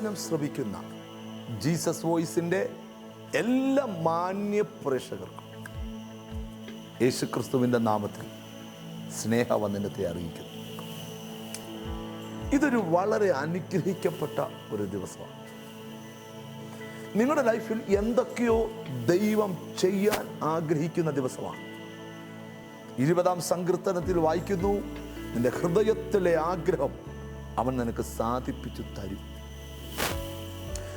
ദൈവവചനം ശ്രവിക്കുന്ന ജീസസ് വോയിസിന്റെ എല്ലാ മാന്യ പ്രേക്ഷകർക്കും യേശുക്രിസ്തുവിന്റെ നാമത്തിൽ സ്നേഹവന്ദനത്തെ അറിയിക്കുന്നു. ഇതൊരു വളരെ അനുഗ്രഹിക്കപ്പെട്ട ഒരു ദിവസമാണ്. നിങ്ങളുടെ ലൈഫിൽ എന്തൊക്കെയോ ദൈവം ചെയ്യാൻ ആഗ്രഹിക്കുന്ന ദിവസമാണ്. ഇരുപതാം സങ്കീർത്തനത്തിൽ വായിക്കുന്നു നിന്റെ ഹൃദയത്തിലെ ആഗ്രഹം അവൻ നിനക്ക് സാധിപ്പിച്ചു തരും.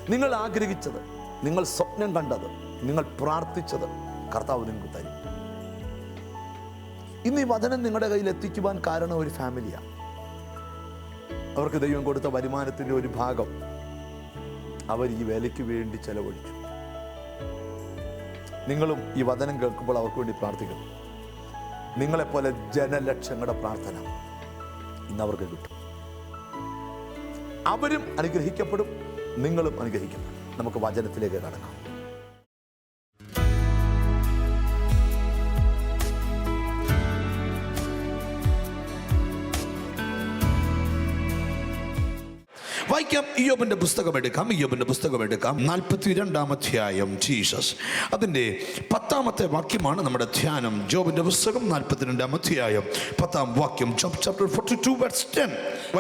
നിങ്ങൾ ആഗ്രഹിച്ചത് നിങ്ങൾ സ്വപ്നം കണ്ടത് നിങ്ങൾ പ്രാർത്ഥിച്ചത് കർത്താവ് നിങ്ങൾക്ക് തരും. ഇന്ന് ഈ വചനം നിങ്ങളുടെ കയ്യിൽ എത്തിക്കുവാൻ കാരണം ഒരു ഫാമിലിയാണ്. അവർക്ക് ദൈവം കൊടുത്ത വരുമാനത്തിന്റെ ഒരു ഭാഗം അവർ ഈ വേലയ്ക്ക് വേണ്ടി ചെലവഴിച്ചു. നിങ്ങളും ഈ വചനം കേൾക്കുമ്പോൾ അവർക്ക് വേണ്ടി പ്രാർത്ഥിക്കണം നിങ്ങളെപ്പോലെ ജനലക്ഷങ്ങളുടെ പ്രാർത്ഥന ഇന്ന് അവർക്ക് കിട്ടും. അവരും അനുഗ്രഹിക്കപ്പെടും. നിങ്ങളും അനുഗ്രഹിക്കുന്നു. നമുക്ക് വചനത്തിലേക്ക് കടക്കാം. വായിക്കാം ഇയോബിന്റെ പുസ്തകം എടുക്കാം യോബിന്റെ പുസ്തകം എടുക്കാം. നാൽപ്പത്തി രണ്ടാം അധ്യായം ജീസസ്. അതിന്റെ പത്താമത്തെ വാക്യമാണ് നമ്മുടെ ധ്യാനം. ജോബിന്റെ പുസ്തകം നാൽപ്പത്തിരണ്ടാം അധ്യായം പത്താം വാക്യം. Job chapter forty two words ten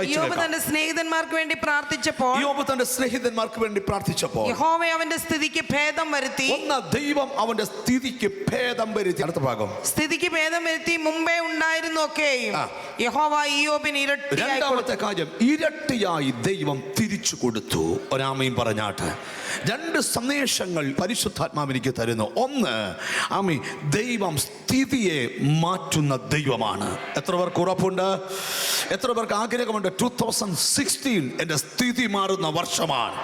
യോബ് തന്റെ സ്നേഹിതന്മാർക്ക് വേണ്ടി പ്രാർത്ഥിച്ചപ്പോൾ യോബ് തന്റെ സ്നേഹിതന്മാർക്ക് വേണ്ടി പ്രാർത്ഥിച്ചപ്പോൾ യഹോവ അവന്റെ സ്ഥിതിക്ക് ഭേദം വരുത്തി. ഒന്ന് ദൈവം അവന്റെ സ്ഥിതിക്ക് ഭേദം വരുത്തി. അടുത്ത ഭാഗം. സ്ഥിതിക്ക് ഭേദം വരുത്തി മുമ്പേ ഉണ്ടായിരുന്നൊക്കെയും ഒക്കെയും. യഹോവ ഇയോബിന് ഇരട്ടിയായി കൊടുത്തു. രണ്ടാമത്തെ കാര്യം ഇരട്ടിയായി ദൈവം തിരിച്ചു കൊടുത്തു. ഒരാമയും പറഞ്ഞാട്ട് രണ്ട് സന്ദേശങ്ങൾ പരിശുദ്ധാത്മാവ് എനിക്ക് തരുന്നു. ഒന്ന് ആമി ദൈവം സ്ഥിതിയെ മാറ്റുന്ന ദൈവമാണ്. എത്ര പേർക്ക് ഉറപ്പുണ്ട്? എത്ര പേർക്ക് ആഗ്രഹമുണ്ട്? ടു തൗസൻഡ് സിക്സ്റ്റീൻ എന്റെ സ്ഥിതി മാറുന്ന വർഷമാണ്.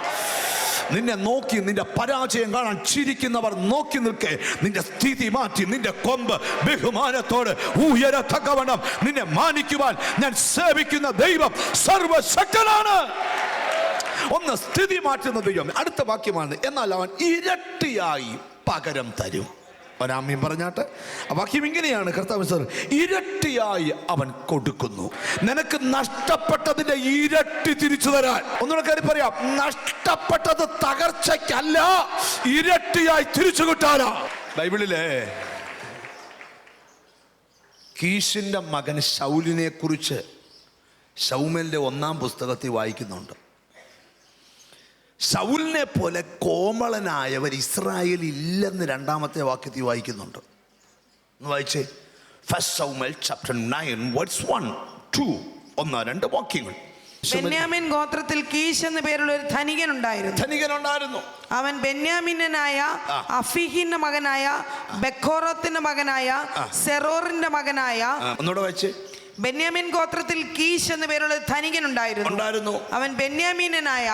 നിന്നെ നോക്കി നിന്റെ പരാജയം കാണാൻ ചിരിക്കുന്നവർ നോക്കി നിൽക്കെ. നിന്റെ സ്ഥിതി മാറ്റി നിന്റെ കൊമ്പ് ബഹുമാനത്തോട് ഉയരത്തക്കവണ്ണം നിന്നെ മാനിക്കുവാൻ ഞാൻ സേവിക്കുന്ന ദൈവം സർവശക്തനാണ്. ഒന്ന് സ്ഥിതി മാറ്റുന്ന ദൈവം. അടുത്ത വാക്യമാണ് എന്നാൽ അവൻ ഇരട്ടിയായി പകരം തരും. ഒരാമ്യം പറഞ്ഞാട്ട്. ആ വാക്യം ഇങ്ങനെയാണ് കർത്താവ് സർ ഇരട്ടിയായി അവൻ കൊടുക്കുന്നു. നിനക്ക് നഷ്ടപ്പെട്ടതിന്റെ ഇരട്ടി തിരിച്ചു തരാൻ. ഒന്നുകൂടെ കാര്യം പറയാം നഷ്ടപ്പെട്ടത് തകർച്ചയ്ക്കല്ല ഇരട്ടിയായി തിരിച്ചു കിട്ടാനാ. ബൈബിളിലെ കീശിന്റെ മകൻ ശൗലിനെ കുറിച്ച് ശൗമലിന്റെ ഒന്നാം പുസ്തകത്തിൽ വായിക്കുന്നുണ്ട്. ശൗലിനെ പോലെ കോമളനായവർ ഇസ്രായേൽ ഇല്ലെന്ന് രണ്ടാമത്തെ വാക്യത്തിൽ വായിക്കുന്നുണ്ട്. ഒന്ന് വായിച്ചേ. First Samuel chapter nine words one two ഒന്ന് രണ്ട് വാക്യങ്ങൾ. ബെന്യാമിൻ ഗോത്രത്തിൽ കീശ് എന്ന പേരുള്ള ഒരു ധനികൻ ഉണ്ടായിരുന്നു ധനികൻ ഉണ്ടായിരുന്നു അവൻ ബെന്യാമിനായ അഫിഹിന്റെ മകനായ ബെഖോറത്തിന്റെ മകനായ സെറോറിന്റെ മകനായ ഒന്നുകൂടെ വായിച്ചേ. ബെന്യാമിൻ ഗോത്രത്തിൽ കീശ് എന്ന പേരുള്ള ധനികൻ ഉണ്ടായിരുന്നു. ഉണ്ടായിരുന്നു. അവൻ ബെന്യാമീനായ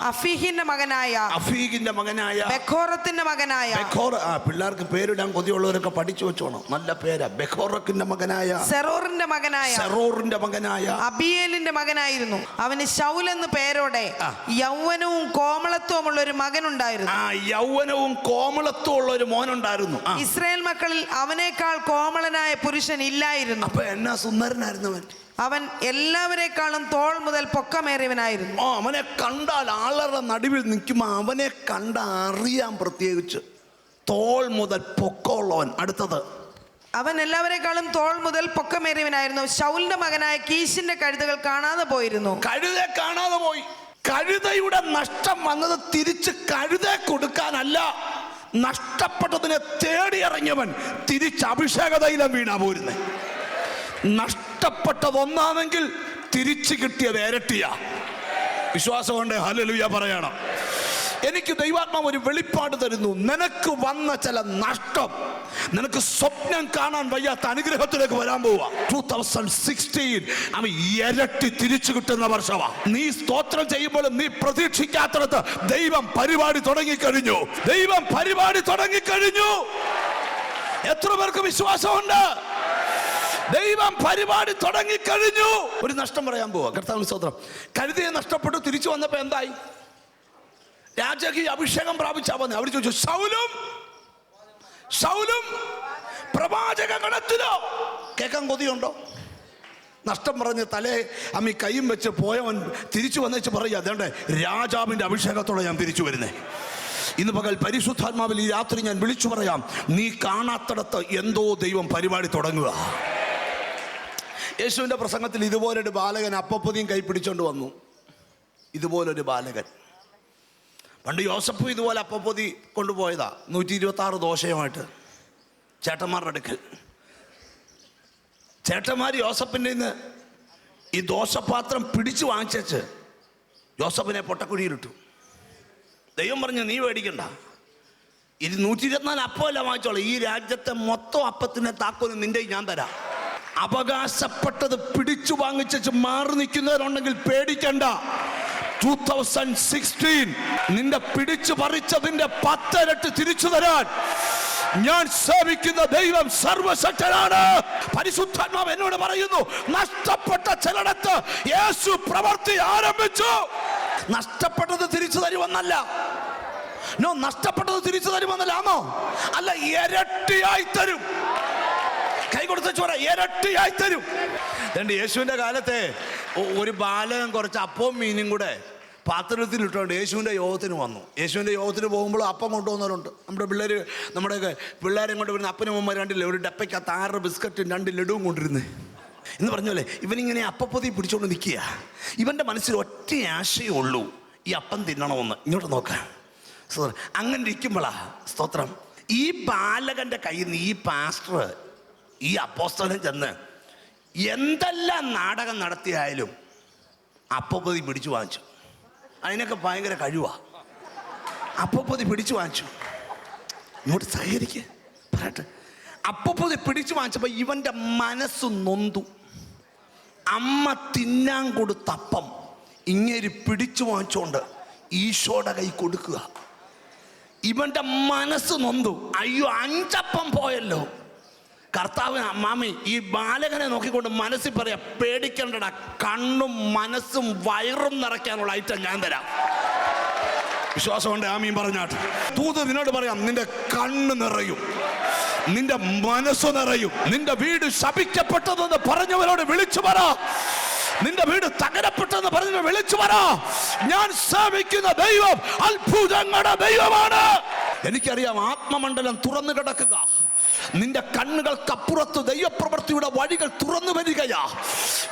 അഫീഹിന്റെ മകനായ അഫീഖിന്റെ മകനായ ബെഖോറത്തിന്റെ മകനായ ബെഖോർ ആ പിള്ളേർക്ക് പേരിടാൻ കൊതിയുള്ളവരൊക്കെ പഠിച്ചു വെച്ചോണം. നല്ല പേരാ. ബെഖോറക്കിന്റെ മകനായ സെറോറിന്റെ മകനായ സെറോറിന്റെ മകനായ അബിയേലിന്റെ മകനായിരുന്നു. അവന് ശൗൽ എന്ന പേരോടെ യൗവനവും കോമളത്വവും കോമളത്വമുള്ള ഒരു മകനുണ്ടായിരുന്നു. ആ യൗവനവും കോമളത്വം ഉള്ള ഒരു മോൻ ഉണ്ടായിരുന്നു ഇസ്രായേൽ മക്കളിൽ അവനേക്കാൾ കോമളനായ പുരുഷൻ ഇല്ലായിരുന്നു. അപ്പൊ എന്നാ സുന്ദരനായിരുന്നു അവൻ അവൻ എല്ലാവരെക്കാളും തോൾ മുതൽ പൊക്കമേറിയവനായിരുന്നു. ആ അവനെ കണ്ടാൽ ആളുടെ നടുവിൽ നിൽക്കുമ്പോൾ അവനെ കണ്ട അറിയാം പ്രത്യേകിച്ച്. തോൾ മുതൽ പൊക്കമുള്ളവൻ. അടുത്തത്. അവൻ എല്ലാവരെക്കാളും തോൾ മുതൽ പൊക്കമേറിയവനായിരുന്നു. ശൗലിന്റെ മകനായ കീശിന്റെ കഴുതകൾ കാണാതെ പോയിരുന്നു. കഴുതെ കാണാതെ പോയി. കഴുതയുടെ നഷ്ടം വന്നത് തിരിച്ച് കഴുതെ കൊടുക്കാനല്ല. നഷ്ടപ്പെട്ടതിനെ തേടിയിറങ്ങിയവൻ തിരിച്ച് അഭിഷേക തൈലം വീണാ പോരുന്നേ. നഷ്ടപ്പെട്ടത് ഒന്നാണെങ്കിൽ തിരിച്ചു കിട്ടിയത് ഇരട്ടിയ വിശ്വാസമുണ്ട് ഹലലുയ പറയണം. എനിക്ക് ദൈവാത്മാവ് ഒരു വെളിപ്പാട് തരുന്നു. നിനക്ക് വന്ന ചില നഷ്ടം നിനക്ക് സ്വപ്നം കാണാൻ വയ്യാത്ത അനുഗ്രഹത്തിലേക്ക് വരാൻ പോവാ. ടൂ തിരിച്ചു കിട്ടുന്ന വർഷമാ. നീ സ്തോത്രം ചെയ്യുമ്പോൾ നീ പ്രതീക്ഷിക്കാത്തടത്ത് ദൈവം പരിപാടി തുടങ്ങിക്കഴിഞ്ഞു. ദൈവം പരിപാടി തുടങ്ങിക്കഴിഞ്ഞു. എത്ര പേർക്ക് വിശ്വാസമുണ്ട്? ദൈവം പരിപാടി തുടങ്ങിക്കഴിഞ്ഞു. ഒരു നഷ്ടം പറയാൻ പോവാ. കർത്താവിന് സ്തോത്രം. കരുതിയെ നഷ്ടപ്പെട്ടു തിരിച്ചു വന്നപ്പോ എന്തായി? രാജകീയ അഭിഷേകം പ്രാപിച്ചാ വന്നെ. അവർ ചോദിച്ചു സൗലും സൗലും പ്രവാചക ഗണത്തിലോ? കേൾക്കാൻ കൊതിയുണ്ടോ? നഷ്ടം പറഞ്ഞ് തലേ അമ്മി കൈയും വെച്ച് പോയവൻ തിരിച്ചു വന്നേച്ച് പറയുക അതേണ്ട രാജാവിന്റെ അഭിഷേകത്തോടെ ഞാൻ തിരിച്ചു വരുന്നേ. ഇന്ന് പകൽ പരിശുദ്ധാത്മാവിൽ ഈ രാത്രി ഞാൻ വിളിച്ചു പറയാം. നീ കാണാത്തിടത്ത് എന്തോ ദൈവം പരിപാടി തുടങ്ങുക. യേശുവിന്റെ പ്രസംഗത്തിൽ ഇതുപോലൊരു ബാലകൻ അപ്പപ്പുതിയും കൈപ്പിടിച്ചുകൊണ്ട് വന്നു. ഇതുപോലൊരു ബാലകൻ. പണ്ട് യോസഫും ഇതുപോലെ അപ്പപ്പൊതി കൊണ്ടുപോയതാ. നൂറ്റി ഇരുപത്തി ആറ് ദോശയുമായിട്ട് ചേട്ടന്മാരുടെ അടുക്കൽ. ചേട്ടന്മാർ യോസഫിന്റെ നിന്ന് ഈ ദോശപാത്രം പിടിച്ചു വാങ്ങിച്ചു യോസഫിനെ പൊട്ടക്കുഴിയിലിട്ടു. ദൈവം പറഞ്ഞു നീ മേടിക്കണ്ട ഇത് നൂറ്റി ഇരുപത്തിനാല് അപ്പമല്ല വാങ്ങിച്ചോളൂ. ഈ രാജ്യത്തെ മൊത്തം അപ്പത്തിനെ താക്കോൽ നിന്റെ ഞാൻ തരാം. അവകാശപ്പെട്ടത് പിടിച്ചു വാങ്ങിച്ചു മാറി നിൽക്കുന്നവരുണ്ടെങ്കിൽ പേടിക്കണ്ട. ടൂ തൗസൻഡ് സിക്സ്റ്റീൻ നിന്റെ പിടിച്ചു പറിച്ചതിന്റെ പത്തരട്ട് തിരിച്ചു തരാൻ ഞാൻ സേവിക്കുന്ന ദൈവം സർവശക്തനാണ്. പരിശുദ്ധാത്മാവ് എന്നോട് പറയുന്നു നഷ്ടപ്പെട്ട ചിലടത്ത് യേശു പ്രവർത്തി ആരംഭിച്ചു. നഷ്ടപ്പെട്ടത് തിരിച്ചു തരുമെന്നല്ല. നോ നഷ്ടപ്പെട്ടത് തിരിച്ചു തരുമെന്നല്ല ആണോ അല്ല ഇരട്ടിയായി തരും. കൊടുത്ത ചോറ ഇരട്ടിയായി തരും. രണ്ട് യേശുവിന്റെ കാലത്തെ ഒരു ബാലകൻ കുറച്ച് അപ്പവും മീനും കൂടെ പാത്രത്തിൽ ഇട്ടുകൊണ്ട് യേശുവിന്റെ യോഗത്തിന് വന്നു. യേശുവിന്റെ യോഗത്തിന് പോകുമ്പോൾ അപ്പം കൊണ്ടുപോകുന്നവരുണ്ട് നമ്മുടെ പിള്ളേർ നമ്മുടെയൊക്കെ പിള്ളേരെ കൊണ്ട് വരുന്ന അപ്പനും അമ്മ രണ്ടില്ല? ഒരു ഡപ്പയ്ക്കകത്ത് ആറ് ബിസ്ക്കറ്റും രണ്ട് ലഡുവും കൊണ്ടിരുന്നേ എന്ന് പറഞ്ഞല്ലേ ഇവനിങ്ങനെ അപ്പപ്പൊതി പിടിച്ചുകൊണ്ട് നിൽക്കുക ഇവന്റെ മനസ്സിൽ ഒറ്റ ആശയേ ഉള്ളൂ ഈ അപ്പം തിന്നണമെന്ന്. ഇങ്ങോട്ട് നോക്കാം. അങ്ങനെ ഇരിക്കുമ്പോളാ സ്തോത്രം. ഈ ബാലകന്റെ കയ്യിൽ നിന്ന് ഈ പാസ്റ്റർ ഈ അപ്പോസ്തലൻ ചെന്ന് എന്തെല്ലാം നാടകം നടത്തിയായാലും അപ്പപ്പൊതി പിടിച്ചു വാങ്ങിച്ചു. അതിനൊക്കെ ഭയങ്കര കഴിവാ. അപ്പപ്പൊതി പിടിച്ചു വാങ്ങിച്ചു. ഇങ്ങോട്ട് സഹകരിക്ക്. പറയട്ടെ. അപ്പപ്പൊതി പിടിച്ചു വാങ്ങിച്ചപ്പോൾ ഇവന്റെ മനസ്സ് നൊന്തു. അമ്മ തിന്നാൻ കൊടുത്തപ്പം ഇങ്ങേര് പിടിച്ചു വാങ്ങിച്ചുകൊണ്ട് ഈശോയുടെ കൈ കൊടുക്കുക. ഇവന്റെ മനസ്സ് നൊന്തു. അയ്യോ അഞ്ചപ്പം പോയല്ലോ. കർത്താവ് മാമി ഈ ബാലകനെ നോക്കിക്കൊണ്ട് മനസ്സിൽ പറയാ പേടിക്കേണ്ടട കണ്ണും മനസ്സും വയറും നിറയ്ക്കാനുള്ള ഐറ്റം ഞാൻ തരാം. വിശ്വാസമുണ്ട് ആമീൻ പറഞ്ഞാട്ട്. തൂത് നിന്നോട് പറയാം നിന്റെ കണ്ണ് നിറയും നിന്റെ മനസ്സ് നിറയും നിന്റെ വീട് ശപിക്കപ്പെട്ടതെന്ന് പറഞ്ഞവരോട് വിളിച്ചു പറ. നിന്റെ വീട് തകരപ്പെട്ടെന്ന് പറഞ്ഞ് വിളിച്ചു പറ. ഞാൻ സേവിക്കുന്ന ദൈവം അത്ഭുതങ്ങളുടെ ദൈവമാണ്. എനിക്കറിയാം ആത്മമണ്ഡലം തുറന്നു കിടക്കുക. നിന്റെ കണ്ണുകൾക്കപ്പുറത്ത് ദൈവപ്രവൃത്തിയുടെ വഴികൾ തുറന്നു വരികയാ.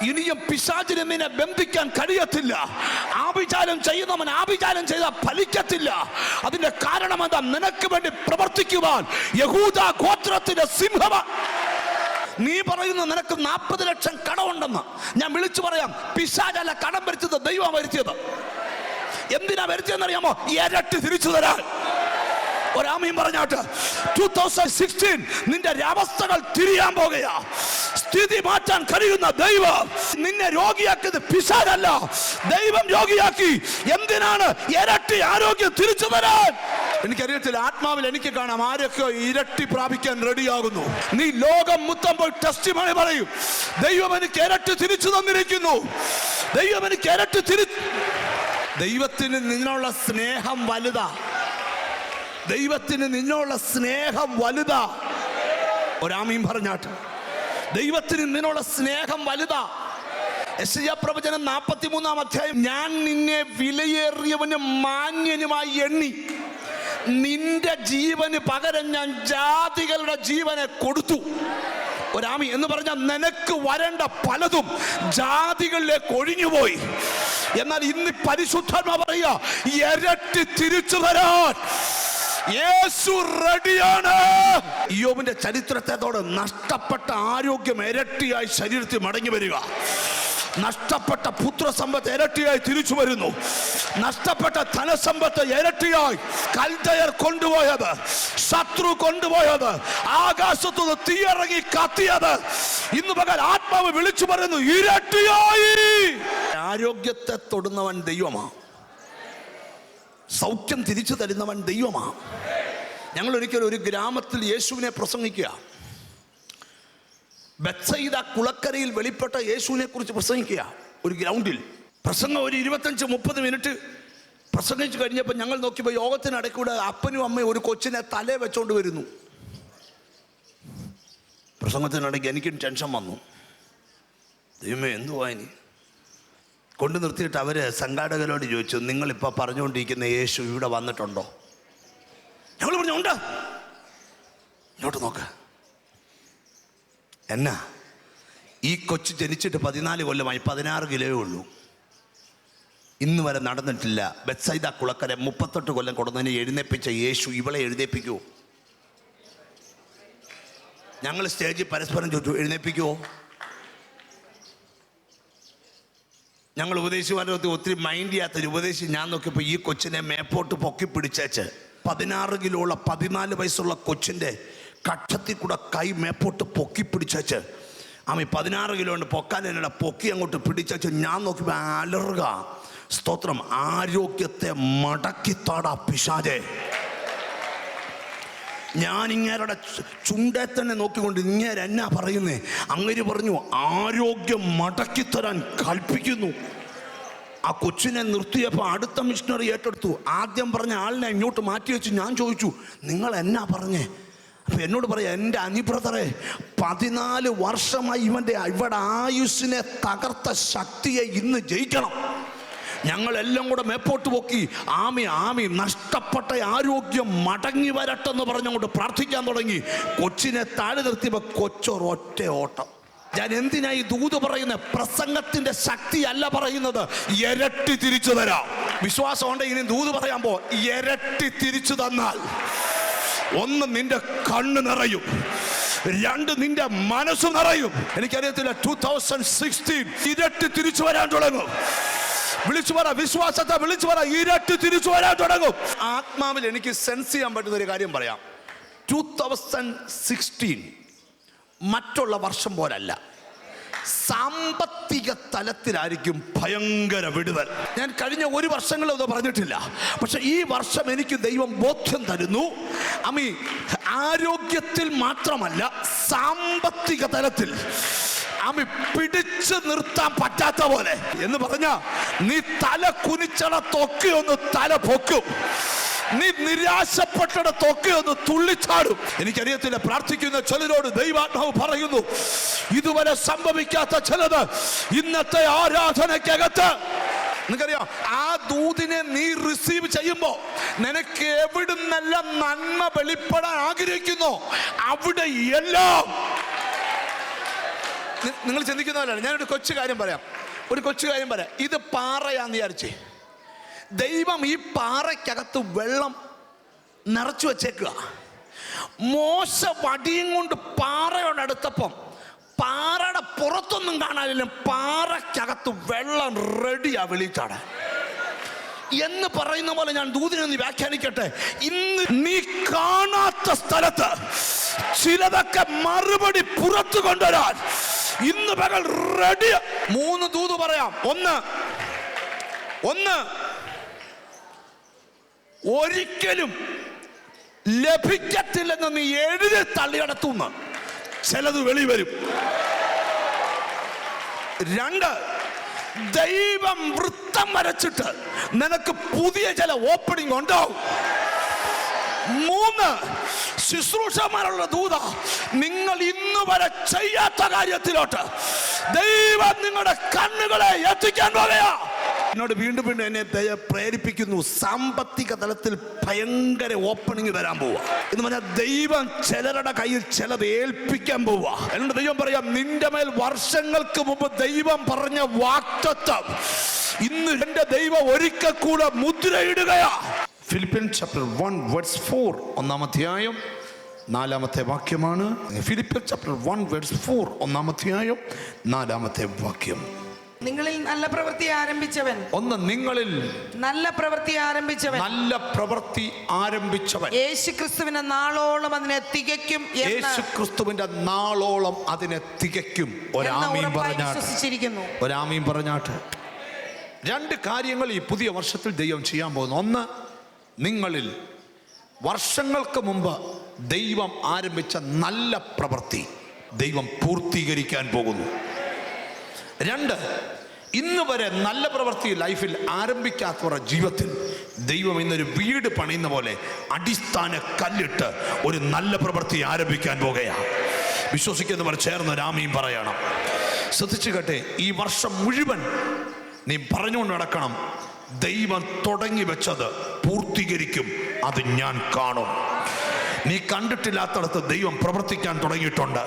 ഇനിയും പിശാചിന് നിന്നെ ബന്ധിക്കാൻ കഴിയത്തില്ല. ആഭിചാരം ചെയ്യുന്നവൻ ആഭിചാരം ചെയ്താൽ ഫലിക്കത്തില്ല. അതിന്റെ കാരണം എന്താ? നിനക്ക് വേണ്ടി പ്രവർത്തിക്കുവാൻ യഹൂദ ഗോത്രത്തിന്റെ സിംഹവ നീ പറയുന്നു നിനക്ക് നാൽപ്പത് ലക്ഷം കടമുണ്ടെന്ന്. ഞാൻ വിളിച്ചു പറയാം പിശാചല്ല കടം വരുത്തിയത് ദൈവം വരുത്തിയത്. എന്തിനാ വരുത്തിയെന്നറിയാമോ? ഇരട്ടി തിരിച്ചു തരാൻ. ഒരാമയും പറഞ്ഞാട്ട് ടൂ തൗസൻഡ് സിക്സ്റ്റീൻ നിന്റെ അവസ്ഥകൾ തിരിയാൻ പോകുകയാ. സ്ഥിതി മാറ്റാൻ കഴിയുന്ന ദൈവം നിന്നെ രോഗിയാക്കിയത് പിശാരല്ല ദൈവം രോഗിയാക്കി. എന്തിനാണ് ഇരട്ടി ആരോഗ്യം തിരിച്ചു തരാൻ എനിക്കറിയത്തില്ല ആത്മാവിൽ എനിക്ക് കാണാം ആരൊക്കെ ഇരട്ടി പ്രാപിക്കാൻ റെഡിയാകുന്നു. നീ ലോകം മുത്തം പോയി ടെസ്റ്റ് മണി പറയും. ദൈവം എനിക്ക് ഇരട്ടി തിരിച്ചു തന്നിരിക്കുന്നു. ദൈവം എനിക്ക് ഇരട്ടി തിരി ദൈവത്തിന് നിന്നുള്ള സ്നേഹം വലുതാ. ദൈവത്തിന് നിന്നുള്ള സ്നേഹം വലുതാ. ഒരാമീം പറഞ്ഞാട്ട്. ദൈവത്തിന് നിന്നുള്ള സ്നേഹം വലുതാ. യശയ്യാ പ്രവചനം നാൽപ്പത്തി മൂന്നാം അധ്യായം. ഞാൻ നിന്നെ വിലയേറിയവനും മാന്യനുമായി എണ്ണി. നിന്റെ ജീവന് പകരം ഞാൻ ജാതികളുടെ ജീവനെ കൊടുത്തു. ഒരാമി എന്ന് പറഞ്ഞാൽ നിനക്ക് വരേണ്ട പലതും ജാതികളിലേക്ക് ഒഴിഞ്ഞുപോയി. എന്നാൽ ഇന്ന് പരിശുദ്ധാത്മ പറയുക ഇരട്ടി തിരിച്ചു വരാൻ യേശു റെഡിയാണ്. യോബിന്റെ ചരിത്രത്തോട് നഷ്ടപ്പെട്ട ആരോഗ്യം ഇരട്ടിയായി ശരീരത്തിൽ മടങ്ങി വരിക. നഷ്ടപ്പെട്ട പുത്രസമ്പത്ത് ഇരട്ടിയായി തിരിച്ചു വരുന്നു. നഷ്ടപ്പെട്ട ധനസമ്പത്ത് ഇരട്ടിയായി കൽതയർ കൊണ്ടുപോയത് ശത്രു കൊണ്ടുപോയത് ആകാശത്തു തീയിറങ്ങി കത്തിയത്. ഇന്ന് പകൽ ആത്മാവ് വിളിച്ചു പറയുന്നു ഇരട്ടിയായി. ആരോഗ്യത്തെ തൊടുന്നവൻ ദൈവമാണ് സൗഖ്യം തിരിച്ചു തരുന്നവൻ ദൈവമാണ് ഞങ്ങൾ ഒരിക്കലും ഒരു ഗ്രാമത്തിൽ യേശുവിനെ പ്രസംഗിക്കുക. ബത്സയിദ കുളക്കരയിൽ വെളിപ്പെട്ട യേശുവിനെ കുറിച്ച് പ്രസംഗിക്കുക. ഒരു ഗ്രൗണ്ടിൽ. പ്രസംഗം ഒരു ഇരുപത്തഞ്ച് മുപ്പത് മിനിറ്റ്. പ്രസംഗിച്ചു കഴിഞ്ഞപ്പോൾ ഞങ്ങൾ നോക്കിയപ്പോൾ യോഗത്തിനിടയ്ക്കൂടെ അപ്പനും അമ്മയും ഒരു കൊച്ചിനെ തലേ വെച്ചോണ്ട് വരുന്നു. പ്രസംഗത്തിനിടയ്ക്ക് എനിക്കും ടെൻഷൻ വന്നു. ദൈവമേ എന്തുവാ ഇനി? കൊണ്ടു നിർത്തിയിട്ട് അവർ സംഘാടകരോട് ചോദിച്ചു നിങ്ങളിപ്പോൾ പറഞ്ഞുകൊണ്ടിരിക്കുന്ന യേശു ഇവിടെ വന്നിട്ടുണ്ടോ? ഞങ്ങൾ പറഞ്ഞു ഉണ്ട്. ഇങ്ങോട്ട് നോക്ക്. എന്നാ? ഈ കൊച്ചു ജനിച്ചിട്ട് പതിനാല് കൊല്ലമായി പതിനാറ് കിലോയേ ഉള്ളൂ. ഇന്ന് വരെ നടന്നിട്ടില്ല. ബെത്സൈദ കുളക്കര മുപ്പത്തെട്ട് കൊല്ലം കൊടുന്നതിനെ എഴുന്നേപ്പിച്ച യേശു ഇവളെ എഴുന്നേപ്പിക്കുമോ ഞങ്ങൾ സ്റ്റേജിൽ പരസ്പരം ചോദിച്ചു എഴുന്നേപ്പിക്കുമോ ഞങ്ങൾ ഉപദേശിമാരുടെ ഒത്തിരി മൈൻഡ് ചെയ്യാത്തൊരു ഉപദേശി ഞാൻ നോക്കിയപ്പോൾ ഈ കൊച്ചിനെ മേപ്പോട്ട് പൊക്കി പിടിച്ചേച്ച് പതിനാറ് കിലോ ഉള്ള പതിനാല് വയസ്സുള്ള കൊച്ചിന്റെ കക്ഷത്തിൽ കൂടെ കൈ മേപ്പോട്ട് പൊക്കി പിടിച്ചേച്ച് ആമി പതിനാറ് കിലോ ഉണ്ട് പൊക്കാൻ എന്നെ പൊക്കി അങ്ങോട്ട് പിടിച്ചേച്ച് ഞാൻ നോക്കിയപ്പോൾ അലറുക. സ്തോത്രം ആരോഗ്യത്തെ മടക്കിത്താടാ പിശാചേ. ഞാൻ ഇങ്ങേരുടെ ചുണ്ടേ തന്നെ നോക്കിക്കൊണ്ട് ഇങ്ങേര് എന്നാ പറയുന്നേ? അങ്ങര് പറഞ്ഞു ആരോഗ്യം മടക്കിത്തരാൻ കൽപ്പിക്കുന്നു. ആ കൊച്ചിനെ നിർത്തിയപ്പോൾ അടുത്ത മിഷണറി ഏറ്റെടുത്തു. ആദ്യം പറഞ്ഞ ആളിനെ ഇങ്ങോട്ട് മാറ്റി വെച്ച് ഞാൻ ചോദിച്ചു നിങ്ങൾ എന്നാ പറഞ്ഞേ? അപ്പൊ എന്നോട് പറയാ എന്റെ അനിബ്രതറെ പതിനാല് വർഷമായി ഇവന്റെ ഇവിടെ ആയുസ്സിനെ തകർത്ത ശക്തിയെ ഇന്ന് ജയിക്കണം. ഞങ്ങളെല്ലാം കൂടെ മേപ്പോട്ട് പൊക്കി ആമി ആമി നഷ്ടപ്പെട്ട ആരോഗ്യം മടങ്ങി വരട്ടെന്ന് പറഞ്ഞുകൊണ്ട് പ്രാർത്ഥിക്കാൻ തുടങ്ങി. കൊച്ചിനെ താഴെ നിർത്തിയപ്പോൾ കൊച്ചൊരൊറ്റ ഓട്ടം. ഞാൻ എന്തിനാ ഈ ദൂത് പറയുന്നത് പ്രസംഗത്തിന്റെ ശക്തി അല്ല പറയുന്നത്. ഇരട്ടി തിരിച്ചു തരാം. വിശ്വാസം ഉണ്ടെങ്കിൽ ഇനി ദൂത് പറയാൻ പോ. ഇരട്ടി തിരിച്ചു തന്നാൽ ഒന്ന് നിന്റെ കണ്ണ് നിറയും. രണ്ട് നിന്റെ മനസ്സ് നിറയും. എനിക്കറിയത്തില്ല ടൂ തൗസൻഡ് സിക്സ്റ്റീൻ ഇരട്ടി തിരിച്ചു വരാൻ തുടങ്ങും. വിളിച്ചു പറ വിശ്വാസത്തെ വിളിച്ചു പറ ഇരട്ടി തിരിച്ചു വരാൻ തുടങ്ങും. ആത്മാവിൽ എനിക്ക് സെൻസ് ചെയ്യാൻ പറ്റുന്ന ഒരു കാര്യം പറയാം. ടു തൗസൻഡ് സിക്സ്റ്റീൻ മറ്റുള്ള വർഷം പോലല്ല. സാമ്പത്തിക തലത്തിലായിരിക്കും ഭയങ്കര വിടുതൽ. ഞാൻ കഴിഞ്ഞ ഒരു വർഷങ്ങളും അത് പറഞ്ഞിട്ടില്ല. പക്ഷെ ഈ വർഷം എനിക്ക് ദൈവം ബോധ്യം തരുന്നു. അമ്മി ആരോഗ്യത്തിൽ മാത്രമല്ല സാമ്പത്തിക തലത്തിൽ അമ്മി പിടിച്ചു നിർത്താൻ പറ്റാത്ത പോലെ. എന്ന് പറഞ്ഞ നീ തല കുനിച്ചട തൊക്കി ഒന്ന് തല പൊക്കും. നീ നിരാശപ്പെട്ടട തൊക്കി ഒന്ന് തുള്ളിച്ചാടും. എനിക്കറിയത്തില്ല പ്രാർത്ഥിക്കുന്ന ചിലരോട് ദൈവാത്മാവ് പറയുന്നു ഇതുവരെ സംഭവിക്കാത്ത ചിലത് ഇന്നത്തെ ആരാധനയ്ക്കകത്ത്. നിനക്കറിയാം ആ ദൂതിനെ നീ റിസീവ് ചെയ്യുമ്പോൾ നിനക്ക് എവിടുന്നെല്ലാം നന്മ വെളിപ്പെടാൻ ആഗ്രഹിക്കുന്നു അവിടെ എല്ലാം നിങ്ങൾ ചിന്തിക്കുന്നവരാണ് ഞാനൊരു കൊച്ചു കാര്യം പറയാം. ഒരു കൊച്ചു കാര്യം പറയാം. ഇത് പാറയാന്ന് വിചാരിച്ചേ. ദൈവം ഈ പാറയ്ക്കകത്ത് വെള്ളം നിറച്ചു വച്ചേക്കുക. മോശ വടിയും കൊണ്ട് പാറയോട് അടുത്തപ്പം പാറയുടെ പുറത്തൊന്നും കാണാനില്ല. പാറയ്ക്കകത്ത് വെള്ളം റെഡിയാ വെളിച്ചാടാൻ എന്ന് പറയുന്ന പോലെ ഞാൻ ദൂതിനെ വ്യാഖ്യാനിക്കട്ടെ. ഇന്ന് നീ കാണാത്ത സ്ഥലത്ത് ചിലതൊക്കെ മറുപടി പുറത്തു കൊണ്ടുവരാൻ ഇന്ന് പകൽ റെഡി മൂന്ന് തൂതു പറയാം. ഒന്ന്. ഒന്ന്. ഒരിക്കലും ലഭിക്കത്തില്ലെന്ന് നീ എഴുതി തള്ളിയടത്തുന്ന. ചിലത് വെളി വരും. രണ്ട്. ദൈവം വൃത്തം വരച്ചിട്ട് നിനക്ക് പുതിയ ചില ഓപ്പണിംഗ് ഉണ്ടാവും. മൂന്ന്. ശുശ്രൂഷമാരുള്ള ദൂത നിങ്ങൾ ഇന്ന് വരെ ചെയ്യാത്ത കാര്യത്തിലോട്ട് ദൈവം നിങ്ങളുടെ കണ്ണുകളെ എത്തിക്കാൻ പോകയാ എന്നോട് വീണ്ടും വീണ്ടും എന്നെ ദയ പ്രേരിപ്പിക്കുന്നു. സാമ്പത്തിക തലത്തിൽ ഭയങ്കര ഓപ്പണിംഗ് വരാൻ പോവുക. എന്ന് പറഞ്ഞാൽ ദൈവം ചിലരുടെ കയ്യിൽ ചിലത് ഏൽപ്പിക്കാൻ പോവുക. എന്നോട് ദൈവം പറയാം നിന്റെ മേൽ വർഷങ്ങൾക്ക് മുമ്പ് ദൈവം പറഞ്ഞ വാക്തത്വം ഇന്ന് എന്റെ ദൈവം ഒരിക്കൽ കൂടെ മുദ്രയിടുകയാ. Philippians chapter one words four ഒന്നാം അധ്യായം. നാലാമത്തെ വാക്യമാണ്. ഫിലിപ്പിയർ ചാപ്റ്റർ വൺ വേർഡ്സ് ഫോർ ഒന്നാം അധ്യായം നാലാമത്തെ വാക്യം. നിങ്ങളിൽ നല്ല പ്രവൃത്തി ആരംഭിച്ചവൻ. ഒന്ന് നിങ്ങളിൽ നല്ല പ്രവൃത്തി ആരംഭിച്ചവൻ. നല്ല പ്രവൃത്തി ആരംഭിച്ചവൻ. യേശു ക്രിസ്തുവിന്റെ നാളോളം അതിനെ തികയ്ക്കും യേശു ക്രിസ്തുവിന്റെ നാളോളം അതിനെ തികയ്ക്കും. ഒരാമീൻ പറഞ്ഞാട്ട്. ഒരാമീൻ പറഞ്ഞാട്ട്. രണ്ട് കാര്യങ്ങൾ ഈ പുതിയ വർഷത്തിൽ ദൈവം ചെയ്യാൻ പോകുന്നു. ഒന്ന് നിങ്ങളിൽ വർഷങ്ങൾക്ക് മുമ്പ് ദൈവം ആരംഭിച്ച നല്ല പ്രവൃത്തി ദൈവം പൂർത്തീകരിക്കാൻ പോകുന്നു. രണ്ട് ഇന്ന് വരെ നല്ല പ്രവൃത്തി ലൈഫിൽ ആരംഭിക്കാത്തവരുടെ ജീവിതത്തിൽ ദൈവം ഇന്നൊരു വീട് പണിയുന്ന പോലെ അടിസ്ഥാന കല്ലിട്ട് ഒരു നല്ല പ്രവൃത്തി ആരംഭിക്കാൻ പോകുകയാണ് വിശ്വസിക്കുന്നവർ ചേർന്ന് രാമിയും പറയണം. ശ്രദ്ധിച്ചു കേട്ടെ ഈ വർഷം മുഴുവൻ നീ പറഞ്ഞുകൊണ്ട് നടക്കണം ദൈവം തുടങ്ങി വെച്ചത് പൂർത്തീകരിക്കും അത് ഞാൻ കാണും. നീ കണ്ടിട്ടില്ലാത്തടത്ത് ദൈവം പ്രവർത്തിക്കാൻ തുടങ്ങിയിട്ടുണ്ട്.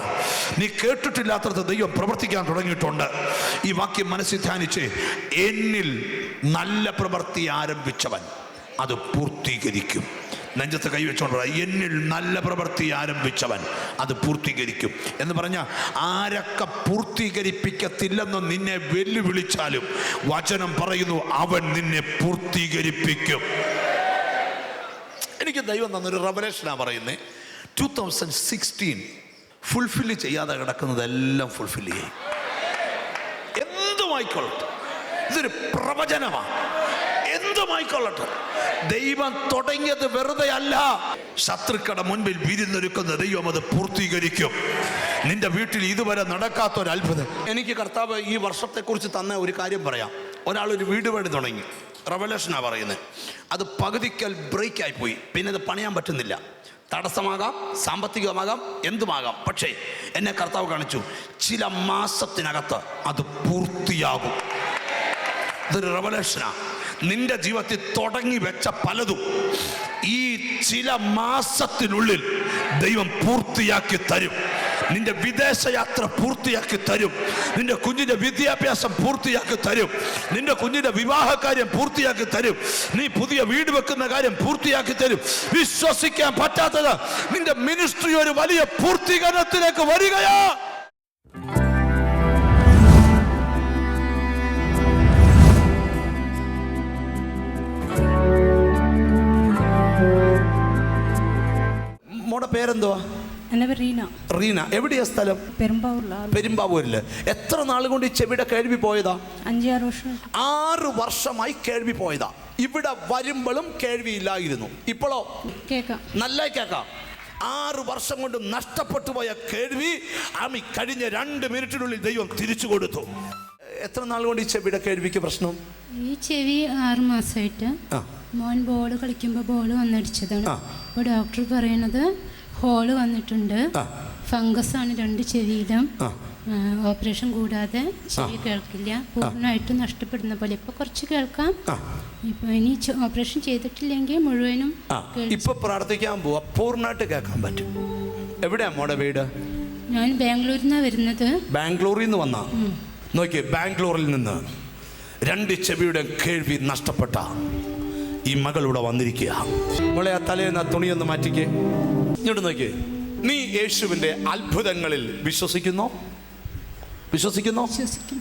നീ കേട്ടിട്ടില്ലാത്തടത്ത് ദൈവം പ്രവർത്തിക്കാൻ തുടങ്ങിയിട്ടുണ്ട്. ഈ വാക്യം മനസ്സിൽ ധ്യാനിച്ച് എന്നിൽ നല്ല പ്രവൃത്തി ആരംഭിച്ചവൻ അത് പൂർത്തീകരിക്കും. നെഞ്ചത്ത് കൈവച്ചുകൊണ്ട് എന്നിൽ നല്ല പ്രവൃത്തി ആരംഭിച്ചവൻ അത് പൂർത്തീകരിക്കും. എന്ന് പറഞ്ഞ ആരൊക്കെ പൂർത്തീകരിപ്പിക്കത്തില്ലെന്ന് നിന്നെ വെല്ലുവിളിച്ചാലും വചനം പറയുന്നു അവൻ നിന്നെ പൂർത്തീകരിപ്പിക്കും. എനിക്ക് ദൈവം തന്നൊരു റവലേഷനാണ് പറയുന്നത് ടു തൗസൻഡ് സിക്സ്റ്റീൻ ഫുൾഫില്ല് ചെയ്യാതെ കിടക്കുന്നതെല്ലാം ഫുൾഫില്ല് ചെയ്യും. എന്തുമായിക്കൊള്ളട്ടെ? ഇതൊരു പ്രവചനമാണ് എന്തുമായിക്കൊള്ളട്ടെ? ദൈവം തുടങ്ങിയത് വെറുതെ അല്ല. ശത്രുക്കളുടെ മുൻപിൽ വിരുന്നൊരുക്കുന്ന ദൈവം അത് പൂർത്തീകരിക്കും. നിന്റെ വീട്ടിൽ ഇതുവരെ നടക്കാത്ത ഒരു അത്ഭുതം എനിക്ക് കർത്താവ് ഈ വർഷത്തെക്കുറിച്ച് തന്ന ഒരു കാര്യം പറയാം. ഒരാൾ ഒരു വീട് പണി തുടങ്ങി. റവലേഷനാണ് പറയുന്നത് അത് പകുതിക്കൽ ബ്രേക്കായി പോയി പിന്നെ അത് പണിയാൻ പറ്റുന്നില്ല. തടസ്സമാകാം സാമ്പത്തികമാകാം എന്തുമാകാം. പക്ഷേ എന്നെ കർത്താവ് കാണിച്ചു ചില മാസത്തിനകത്ത് അത് പൂർത്തിയാകും. ഇതൊരു റവലേഷനാണ് നിന്റെ ജീവിതത്തിൽ തുടങ്ങി വെച്ച പലതും ഈ ചില മാസത്തിനുള്ളിൽ ദൈവം പൂർത്തിയാക്കി തരും. നിന്റെ വിദേശയാത്ര പൂർത്തിയാക്കി തരും. നിന്റെ കുഞ്ഞിന്റെ വിദ്യാഭ്യാസം പൂർത്തിയാക്കി തരും. നിന്റെ കുഞ്ഞിന്റെ വിവാഹകാര്യം പൂർത്തിയാക്കി തരും. നീ പുതിയ വീട് വെക്കുന്ന കാര്യം പൂർത്തിയാക്കി തരും. വിശ്വസിക്കാൻ പറ്റാത്തത് നിന്റെ മിനിസ്ട്രി ഒരു വലിയ പൂർത്തീകരണത്തിലേക്ക് വരികയാ. മോടെ പേരെന്തുവാ? റീന റീന എവിടെയാ സ്ഥലം? പെരുമ്പാവൂരിൽ. എത്ര നാൾ കൊണ്ട് ഈ ചെവിയുടെ കേൾവി പോയതാ? അഞ്ചാറ് വർഷം. ആറ് വർഷമായി കേൾവി പോയതാ. ഇവിടെ വരുമ്പോഴും കേൾവിയില്ലായിരുന്നു ഇപ്പോഴോ? കേൾക്കാം നല്ല കേക്കാം ആറ് വർഷം കൊണ്ട് നഷ്ടപ്പെട്ടു പോയ കേൾവി ആമി കഴിഞ്ഞ രണ്ട് മിനിറ്റിനുള്ളിൽ ദൈവം തിരിച്ചു കൊടുത്തു. എത്ര നാൾ കൊണ്ട് ഈ ചെവിയുടെ കേൾവിക്ക് പ്രശ്നം? ഈ ചെവി ആറ് മാസമായിട്ട്. മോൻ ബോൾ കളിക്കുമ്പോൾ ബോൾ വന്നടിച്ചതാണ്. ആ. ഡോക്ടർ പറയണത് ഹോൾ വന്നിട്ടുണ്ട്. ഫംഗസ് ആണ് രണ്ട് ചെവിയിലും. ഓപ്പറേഷൻ കൂടാതെ ചെവി കേൾക്കില്ല. പൂർണമായിട്ടും നഷ്ടപ്പെടുന്ന പോലെ. ഇപ്പൊ കുറച്ച് കേൾക്കാം. ഇപ്പൊ ഇനി ഓപ്പറേഷൻ ചെയ്തിട്ടില്ലെങ്കിൽ മുഴുവനും ഇപ്പൊ പ്രാർത്ഥിക്കാൻ പോവാ. പൂർണമായിട്ട് കേൾക്കാൻ പറ്റും. എവിടെയാ മോടെ വീട്? ഞാൻ ബാംഗ്ലൂരിൽ നിന്നാണ് വരുന്നത്. ബാംഗ്ലൂരിൽ നിന്ന് വന്ന? നോക്കി ബാംഗ്ലൂരിൽ നിന്ന് രണ്ട് ചെവിയുടെ കേൾവി നഷ്ടപ്പെട്ട ഈ മകൾ ഇവിടെ വന്നിരിക്കുക മോളെ ആ തലേന്ന് ആ തുണിയൊന്ന് മാറ്റിക്കേ. ഇങ്ങോട്ട് നോക്കിയേ. നീ യേശുവിന്റെ അത്ഭുതങ്ങളിൽ വിശ്വസിക്കുന്നു? വിശ്വസിക്കുന്നോ.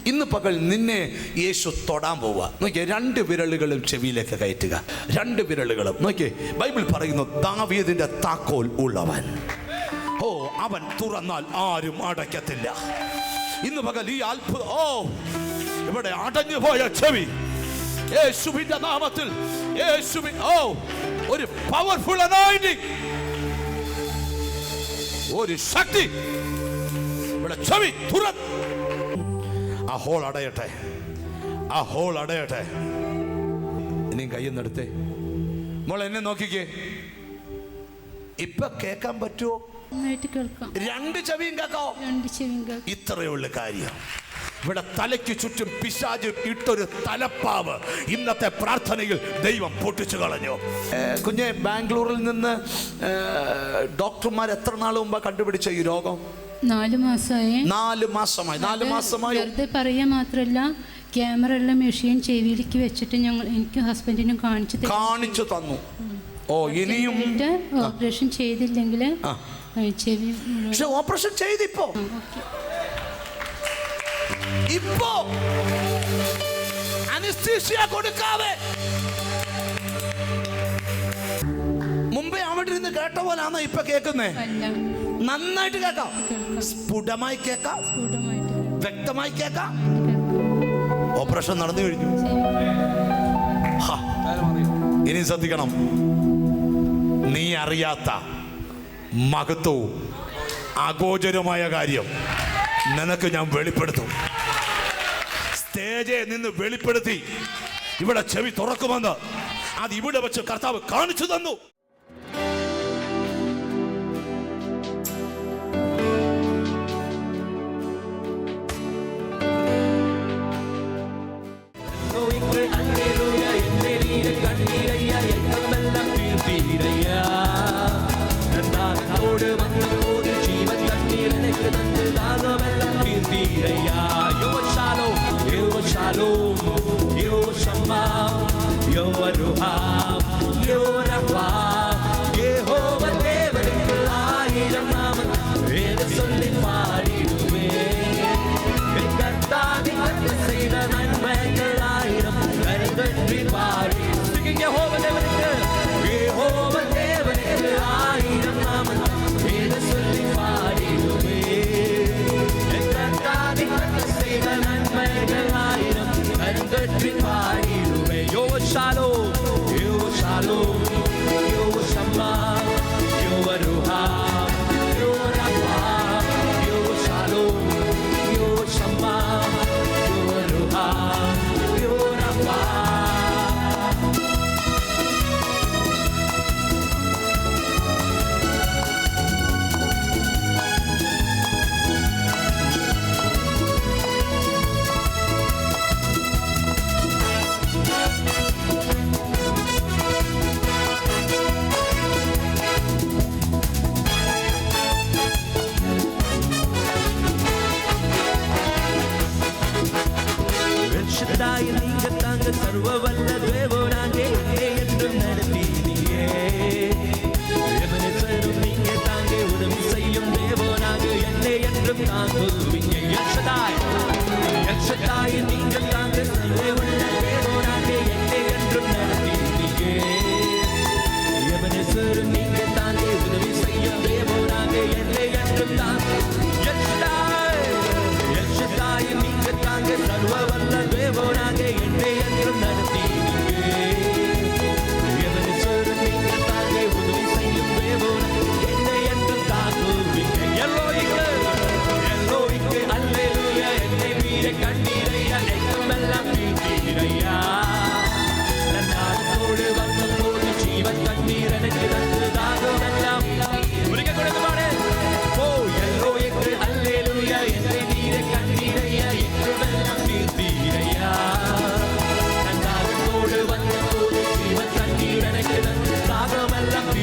ഇന്ന് പകൽ നിന്നെ യേശു തൊടാൻ പോവുക. നോക്കിയേ രണ്ട് വിരലുകളും ചെവിയിലേക്ക് കയറ്റുക. രണ്ട് വിരലുകളും. നോക്കിയേ ബൈബിൾ പറയുന്നു ദാവീദിന്റെ താക്കോൽ ഉള്ളവൻ. ഓ അവൻ തുറന്നാൽ ആരും അടയ്ക്കത്തില്ല. ഇന്ന് പകൽ ഈ അത്ഭുതം ഓ ഇവിടെ അടഞ്ഞു പോയ ചെവി. യേശുവിന്റെ നാമത്തിൽ യേശുവിൻ ഓ ഒരു പവർഫുൾ അനോയിന്റിംഗ് ഒരു ശക്തി. ഇവിടെ ചെവി തുറ ആ ഹോൾ അടയട്ടെ. ആ ഹോൾ അടയട്ടെ. ഇനിയും കയ്യെന്നെടുത്തേ മോൾ എന്നെ നോക്കിക്കേ. ഇപ്പൊ കേൾക്കാൻ പറ്റുമോ കേൾക്കാം. രണ്ട് ചെവിയും രണ്ട് ചെവിയും കേൾക്കാം. ഇത്രയുള്ള കാര്യം. ഇവിടെ തലയ്ക്ക് ചുറ്റും പിശാജ് ഇട്ടൊരു തലപ്പാവ്. ഇന്നത്തെ പ്രാർത്ഥനയിൽ ദൈവം പൊട്ടിച്ചു കളഞ്ഞു. കുഞ്ഞെ ബാംഗ്ലൂരിൽ നിന്ന് ഡോക്ടർമാർ എത്ര നാൾ മുമ്പ് കണ്ടുപിടിച്ച ഈ രോഗം? നാല് മാസമായി. നാല് മാസമായി. നാല് മാസമായി. വെറുതെ പറയുക മാത്രമല്ല ക്യാമറ എല്ലാം മെഷീൻ ചെവിയിലേക്ക് വെച്ചിട്ട് ഞങ്ങൾ എനിക്ക് ഹസ്ബൻഡിനും കാണിച്ചു. കാണിച്ചു തന്നു. ഓ ഇനിയും ഓപ്പറേഷൻ ചെയ്തില്ലെങ്കിൽ ആ. ചെവി പക്ഷെ ഓപ്പറേഷൻ ചെയ്തിപ്പോ. ഇപ്പോ അനസ്തീഷ്യ കൊടുക്കാതെ മുമ്പേ അവിടെ ഇരുന്ന് കേട്ട പോലാണോ ഇപ്പൊ കേൾക്കുന്നേ? നന്നായിട്ട് കേൾക്കാം. സ്ഫുടമായി കേൾക്കാം. വ്യക്തമായി കേൾക്കാം. ഓപ്പറേഷൻ നടന്നു കഴിഞ്ഞു. ഇനി ശ്രദ്ധിക്കണം. നീ അറിയാത്ത മഹത്വവും അഗോചരമായ കാര്യം നിനക്ക് ഞാൻ വെളിപ്പെടുത്തും. സ്റ്റേജെ നിന്ന് വെളിപ്പെടുത്തി. ഇവിടെ ചെവി തുറക്കുമെന്ന് അത് ഇവിടെ വെച്ച് കർത്താവ് കാണിച്ചു തന്നു. Senhor. சர்வ வல்ல தேவனாங்கே என்னை என்றும் நடத்தினியே எவனேசரும் நீங்க தாங்கே உதவி செய்யும் தேவனாக என்னை என்றும் தாங்குவீங்க யட்சதாய் யட்சதாய் நீங்க தாங்க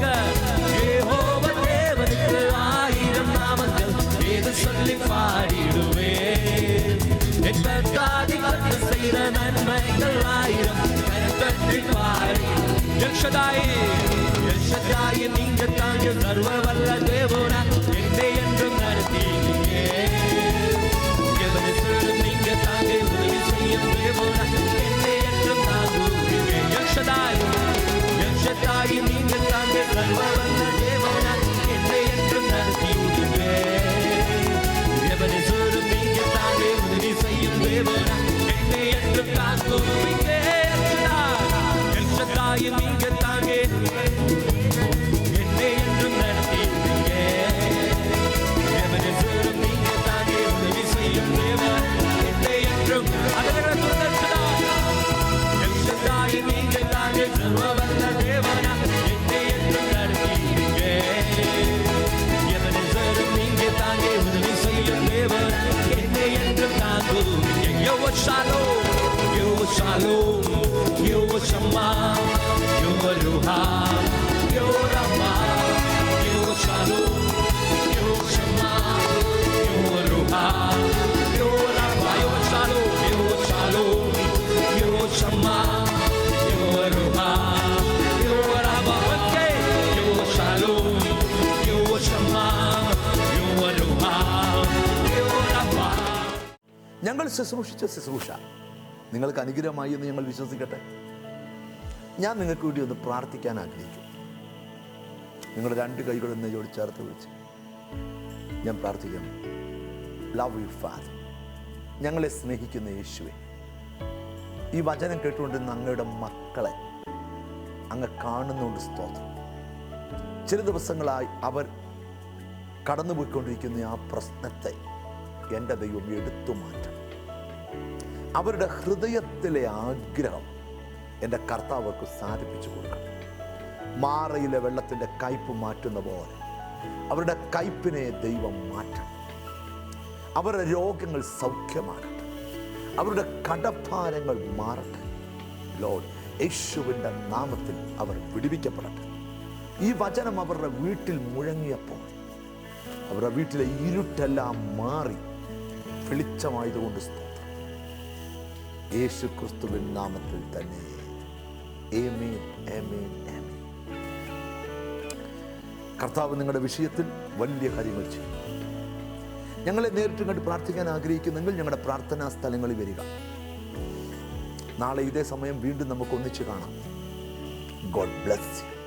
யெகோவ தேவனுக்கு யெகோவ தேவனுக்கு ஆயிரம் நாமங்கள். வேத சொல்லி பாடிடுவேன் என் கர்த்தாதி கர்த்தர் செய்த நன்மைகள் ஆயிரம். கரங்கற்றி பாடி. யக்ஷதாயி யக்ஷதாயி நீங்க தாங்க சர்வ வல்ல தேவனா. என்னை என்றும் நடத்தீங்க எவனுக்கும் நீங்க தாங்க உதவி செய்யும் தேவனா. என்னை என்றும் தாங்குவீங்க யக்ஷதாய் பெற்ற தாய் நீங்கள் தாங்க கல்வ வந்த தேவனா என்னை என்றும் நடத்தி விடுவே தேவனை சோறு நீங்க தானே Shalom, Yahweh Shalom, you Shama, Yahweh Ruha, Yahweh Rama, you Shalom, Yahweh Shama, Yahweh Ruha. ഞങ്ങൾ ശുശ്രൂഷിച്ച ശുശ്രൂഷ. നിങ്ങൾക്ക് അനുഗ്രഹമായി എന്ന് ഞങ്ങൾ വിശ്വസിക്കട്ടെ. ഞാൻ നിങ്ങൾക്ക് വേണ്ടി ഒന്ന് പ്രാർത്ഥിക്കാൻ ആഗ്രഹിക്കും നിങ്ങൾ രണ്ട് കൈകൾ എന്നെ ജോലി ചേർത്ത് വിളിച്ച് ഞാൻ പ്രാർത്ഥിക്കുന്നു ലവ് യു ഫാദർ ഞങ്ങളെ സ്നേഹിക്കുന്ന യേശുവെ ഈ വചനം കേട്ടുകൊണ്ടിരുന്ന അങ്ങയുടെ മക്കളെ അങ്ങ് കാണുന്നുണ്ട് സ്തോത്രം. ചില ദിവസങ്ങളായി അവർ കടന്നുപോയിക്കൊണ്ടിരിക്കുന്ന ആ പ്രശ്നത്തെ എന്റെ ദൈവം എടുത്തു മാറ്റണം. അവരുടെ ഹൃദയത്തിലെ ആഗ്രഹം എന്റെ കർത്താവർക്ക് സാധിപ്പിച്ചു കൊടുക്കണം. മാറയിലെ വെള്ളത്തിന്റെ കയ്പ് മാറ്റുന്ന പോലെ അവരുടെ കയ്പിനെ ദൈവം മാറ്റണം. അവരുടെ രോഗങ്ങൾ സൗഖ്യമാകട്ടെ. അവരുടെ കടഭാരങ്ങൾ മാറട്ടെ. ലോഡ് യേശുവിന്റെ നാമത്തിൽ അവർ വിടിവിക്കപ്പെടട്ടെ. ഈ വചനം അവരുടെ വീട്ടിൽ മുഴങ്ങിയപ്പോൾ അവരുടെ വീട്ടിലെ ഇരുട്ടെല്ലാം മാറി വെളിച്ചമായതുകൊണ്ട് യേശു ക്രിസ്തുവിൻ നാമത്തിൽ തന്നെ. കർത്താവ് നിങ്ങളുടെ വിഷയത്തിൽ വലിയ കാര്യങ്ങൾ ചെയ്യും. ഞങ്ങളെ നേരിട്ട് കണ്ട് പ്രാർത്ഥിക്കാൻ ആഗ്രഹിക്കുന്നെങ്കിൽ ഞങ്ങളുടെ പ്രാർത്ഥനാ സ്ഥലങ്ങളിൽ വരിക. നാളെ ഇതേ സമയം വീണ്ടും നമുക്ക് ഒന്നിച്ച് കാണാം. God bless you